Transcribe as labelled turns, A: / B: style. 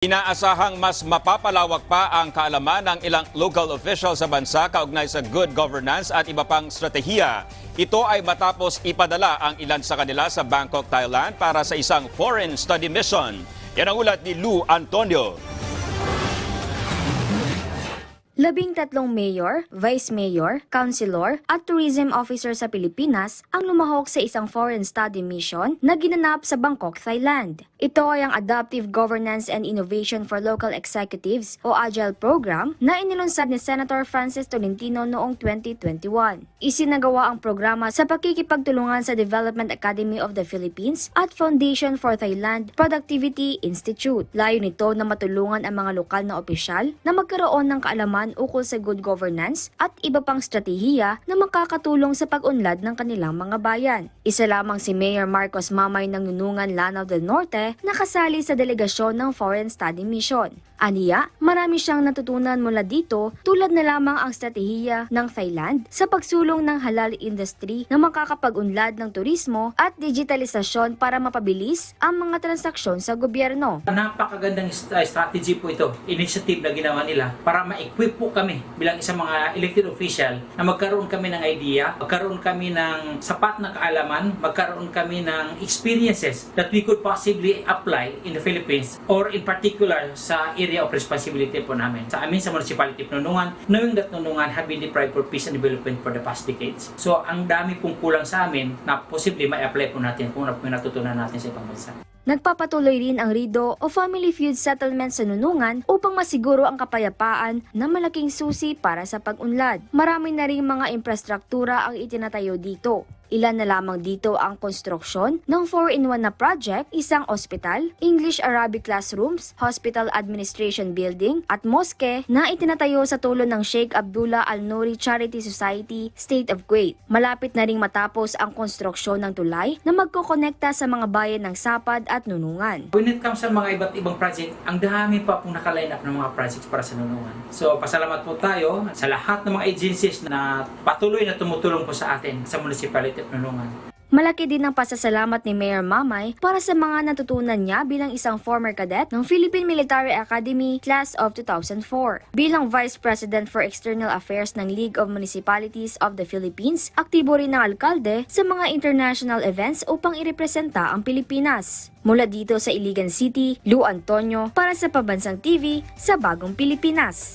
A: Inaasahang mas mapapalawak pa ang kaalaman ng ilang local officials sa bansa kaugnay sa good governance at iba pang strategiya. Ito ay matapos ipadala ang ilan sa kanila sa Bangkok, Thailand para sa isang foreign study mission. Yan ang ulat ni Lou Antonio.
B: Labing tatlong mayor, vice mayor, councilor at tourism officer sa Pilipinas ang lumahok sa isang foreign study mission na ginanap sa Bangkok, Thailand. Ito ay ang Adaptive Governance and Innovation for Local Executives o AGILE program na inilunsad ni Senator Francis Tolentino noong 2021. Isinagawa ang programa sa pakikipagtulungan sa Development Academy of the Philippines at Foundation for Thailand Productivity Institute. Layo nito na matulungan ang mga lokal na opisyal na magkaroon ng kaalaman ukol sa good governance at iba pang strategiya na makakatulong sa pag-unlad ng kanilang mga bayan. Isa lamang si Mayor Marcos Mamay ng Nunungan Lanao del Norte na kasali sa delegasyon ng Foreign Study Mission. Aniya, marami siyang natutunan mula dito tulad na lamang ang strategiya ng Thailand sa pagsulong ng halal industry na makakapag-unlad ng turismo at digitalisasyon para mapabilis ang mga transaksyon sa gobyerno.
C: Napakagandang st- strategy po ito, initiative na ginawa nila para ma-equip po kami bilang isang mga elected official na magkaroon kami ng idea, magkaroon kami ng sapat na kaalaman, magkaroon kami ng experiences that we could possibly apply in the Philippines or in particular sa area of responsibility po namin. Sa amin sa Municipality Nunungan, knowing that Nunungan have been deprived for peace and development for the past decades. So ang dami pong kulang sa amin na posible ma-apply po natin kung ano po natutunan natin sa ibang bansa.
B: Nagpapatuloy rin ang RIDO o Family Feud Settlement sa Nunungan upang masiguro ang kapayapaan na malaking susi para sa pag-unlad. Marami na ring mga infrastruktura ang itinatayo dito. Ilan na lamang dito ang konstruksyon ng 4-in-1 na project, isang ospital, English-Arabic classrooms, hospital administration building, at moske na itinatayo sa tulong ng Sheikh Abdullah Al Nouri Charity Society, State of Kuwait. Malapit na ring matapos ang konstruksyon ng tulay na magkokonekta sa mga bayan ng Sapad at Nunungan.
C: When it comes sa mga iba't ibang project, ang dami pa pong nakaline up ng mga projects para sa nunungan. So, pasalamat po tayo sa lahat ng mga agencies na patuloy na tumutulong po sa atin sa Municipality of Nunungan.
B: Malaki din ang pasasalamat ni Mayor Mamay para sa mga natutunan niya bilang isang former cadet ng Philippine Military Academy Class of 2004. Bilang Vice President for External Affairs ng League of Municipalities of the Philippines, aktibo rin ng alkalde sa mga international events upang irepresenta ang Pilipinas. Mula dito sa Iligan City, Lou Antonio para sa Pabansang TV sa Bagong Pilipinas.